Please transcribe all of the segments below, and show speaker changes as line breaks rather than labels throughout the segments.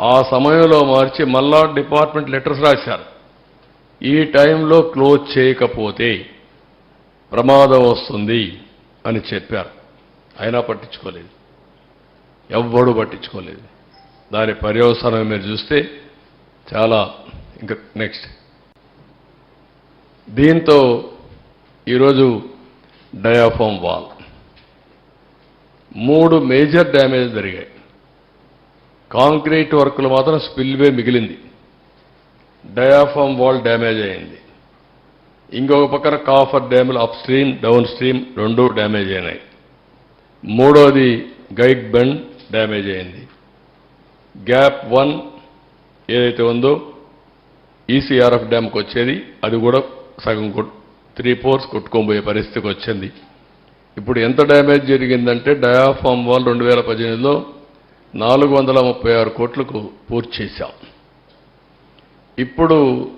ఆ సమయంలో మార్చి మళ్ళా డిపార్ట్మెంట్ లెటర్స్ రాశారు. ఈ టైంలో క్లోజ్ చేయకపోతే ప్రమాదం వస్తుంది అని చెప్పారు. అయినా పట్టించుకోలేదు. ఎవ్వడు పట్టించుకోలేదు. దాని పర్యవసానం మీరు చూస్తే చాలా ఇంకా నెక్స్ట్. దీంతో ఈరోజు డయాఫామ్ వాల్. మూడు మేజర్ డ్యామేజ్ జరిగాయి. కాంక్రీట్ వర్క్లు మాత్రం స్పిల్వే మిగిలింది. డయాఫామ్ వాల్ డ్యామేజ్ అయింది. ఇంకొక పక్కన కాఫర్ డ్యాములు అప్ స్ట్రీమ్ డౌన్ స్ట్రీమ్ రెండు డ్యామేజ్ అయినాయి. మూడోది గైడ్ బెండ్ డ్యామేజ్ అయింది. గ్యాప్ వన్ ఏదైతే ఉందో ఈసీఆర్ఎఫ్ డ్యామ్కి వచ్చేది. అది కూడా సగం త్రీ ఫోర్స్ కొట్టుకోబోయే పరిస్థితికి వచ్చింది. ఇప్పుడు ఎంత డ్యామేజ్ జరిగిందంటే డయాఫామ్ వాల్ రెండు వేల పద్దెనిమిదిలో నాలుగు వందల ముప్పై ఆరు కోట్లకు పూర్తి చేశాం. ఇప్పుడు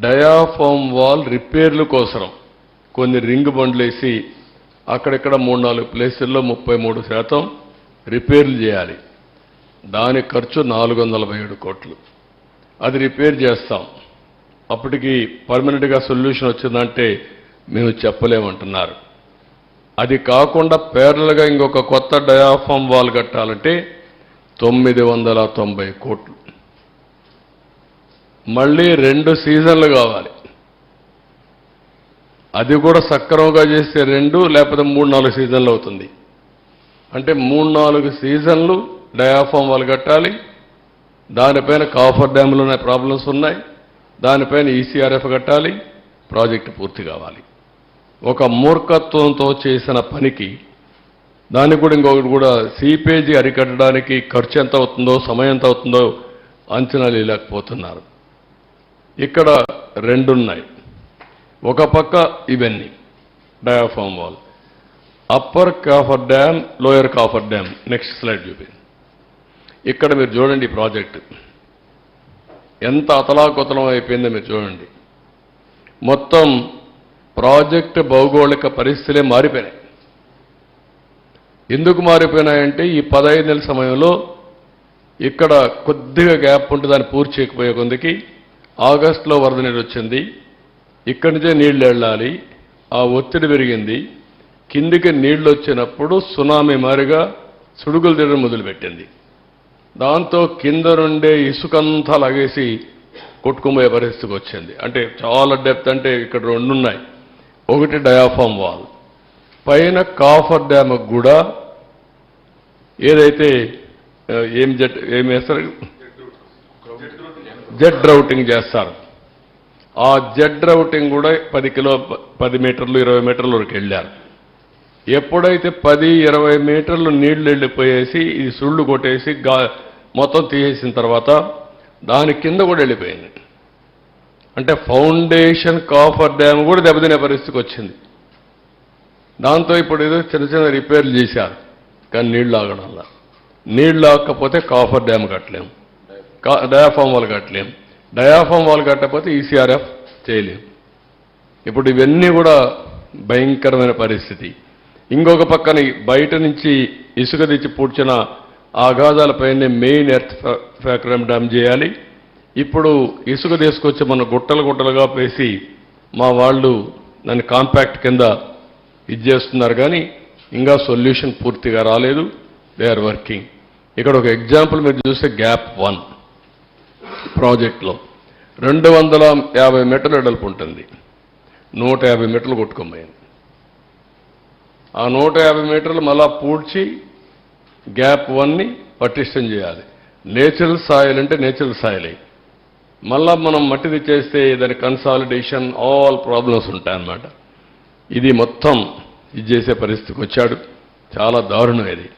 డయాఫామ్ వాల్ రిపేర్ల కోసరం. కొన్ని రింగ్ బండ్లు వేసి అక్కడక్కడ మూడు నాలుగు ప్లేసుల్లో ముప్పై మూడు శాతం రిపేర్లు చేయాలి. దాని ఖర్చు నాలుగు వందల ఏడు కోట్లు. అది రిపేర్ చేస్తాం. అప్పటికి పర్మనెంట్గా సొల్యూషన్ వచ్చిందంటే మేము చెప్పలేమంటున్నారు. అది కాకుండా పేర్లగా ఇంకొక కొత్త డయాఫామ్ వాల్ కట్టాలంటే తొమ్మిది వందల తొంభై కోట్లు. మళ్ళీ రెండు సీజన్లు కావాలి. అది కూడా సక్రమంగా చేస్తే రెండు లేకపోతే మూడు నాలుగు సీజన్లు అవుతుంది. అంటే మూడు నాలుగు సీజన్లు డయాఫామ్ వాళ్ళు కట్టాలి. దానిపైన కాఫర్ డ్యాములు ఉన్న ప్రాబ్లమ్స్ ఉన్నాయి. దానిపైన ఈసీఆర్ఎఫ్ కట్టాలి. ప్రాజెక్టు పూర్తి కావాలి. ఒక మూర్ఖత్వంతో చేసిన పనికి దానికి కూడా ఇంకొకటి కూడా సీపేజీ అరికట్టడానికి ఖర్చు ఎంత అవుతుందో సమయం ఎంత అవుతుందో అంచనా ఇవ్వలేకపోతున్నారు ఇక్కడ రెండున్నాయి. ఒక పక్క ఇవన్నీ diaphragm wall. Upper coffer dam lower coffer dam. Next slide చూపి ఇక్కడ మీరు చూడండి ఈ ప్రాజెక్ట్. ఎంత అతలాకుతలం అయిపోయిందో మీరు చూడండి. మొత్తం ప్రాజెక్ట్ భౌగోళిక పరిస్థితులే మారిపోయినాయి. ఎందుకు మారిపోయినాయంటే ఈ పదహైదు నెలల సమయంలో ఇక్కడ కొద్దిగా గ్యాప్ ఉంటే దాన్ని పూర్తి చేయకపోయే కొందికి ఆగస్టులో వరద నీరు వచ్చింది. ఇక్కడి నుంచే నీళ్ళు వెళ్ళాలి. ఆ ఒత్తిడి పెరిగింది. కిందికి నీళ్ళు వచ్చినప్పుడు సునామీ మారిగా సుడుగులు తిరగడం మొదలుపెట్టింది. దాంతో కింద నుండే ఇసుకంతా లాగేసి కొట్టుకుపోయే పరిస్థితికి వచ్చింది. అంటే చాలా డెప్త్ అంటే ఇక్కడ రెండు ఉన్నాయి ఒకటి డయాఫామ్ వాల్. పైన కాఫర్ డ్యామ్కి కూడా ఏదైతే ఏం జెట్ ఏం వేస్తారు? జెడ్ రౌటింగ్ చేస్తారు. ఆ జెడ్ రౌటింగ్ కూడా పది కిలో పది మీటర్లు ఇరవై మీటర్ల వరకు వెళ్ళారు. ఎప్పుడైతే పది ఇరవై మీటర్లు నీళ్ళు వెళ్ళిపోయేసి ఈ సుళ్ళు కొట్టేసి గా మొత్తం తీసేసిన తర్వాత దాని కింద కూడా వెళ్ళిపోయింది. అంటే ఫౌండేషన్ కాఫర్ డ్యామ్ కూడా దెబ్బతినే పరిస్థితికి వచ్చింది. దాంతో ఇప్పుడు ఏదో చిన్న చిన్న రిపేర్లు చేశారు. కానీ నీళ్ళు ఆగడంలా నీళ్ళు ఆగకపోతే కాఫర్ డ్యామ్ కట్టలేం. కా డయాఫామ్ వాల్ కట్టలేం. డయాఫామ్ వాల్ కట్టకపోతే ఈసీఆర్ఎఫ్ చేయలేం. ఇప్పుడు ఇవన్నీ కూడా భయంకరమైన పరిస్థితి. ఇంకొక పక్కన బయట నుంచి ఇసుక తెచ్చి పూడ్చిన ఆఘాదాలపైనే మెయిన్ ఎర్త్ ఫ్యాక్టరీ డ్యామ్ చేయాలి. ఇప్పుడు ఇసుక తీసుకొచ్చి మన గుట్టలు గుట్టలుగా పేసి మా వాళ్ళు దాన్ని కాంపాక్ట్ కింద ఇది చేస్తున్నారు. కానీ ఇంకా సొల్యూషన్ పూర్తిగా రాలేదు. దే ఆర్ వర్కింగ్ ఇక్కడ ఒక ఎగ్జాంపుల్ మీరు చూస్తే గ్యాప్ వన్ ప్రాజెక్ట్లో. రెండు వందల యాభై మీటర్ల వెడల్పు ఉంటుంది. నూట యాభై మీటర్లు కొట్టుకోబోయింది. ఆ నూట యాభై మీటర్లు మళ్ళా పూడ్చి గ్యాప్ వన్ని పటిష్టం చేయాలి. నేచురల్ సాయిల్ అంటే నేచురల్ సాయిలే. మళ్ళా మనం మట్టిది చేస్తే దాని కన్సాలిడేషన్ ఆల్ ప్రాబ్లమ్స్ ఉంటాయన్నమాట. ఇది మొత్తం ఇది చేసే పరిస్థితికి వచ్చాడు. చాలా దారుణం ఇది.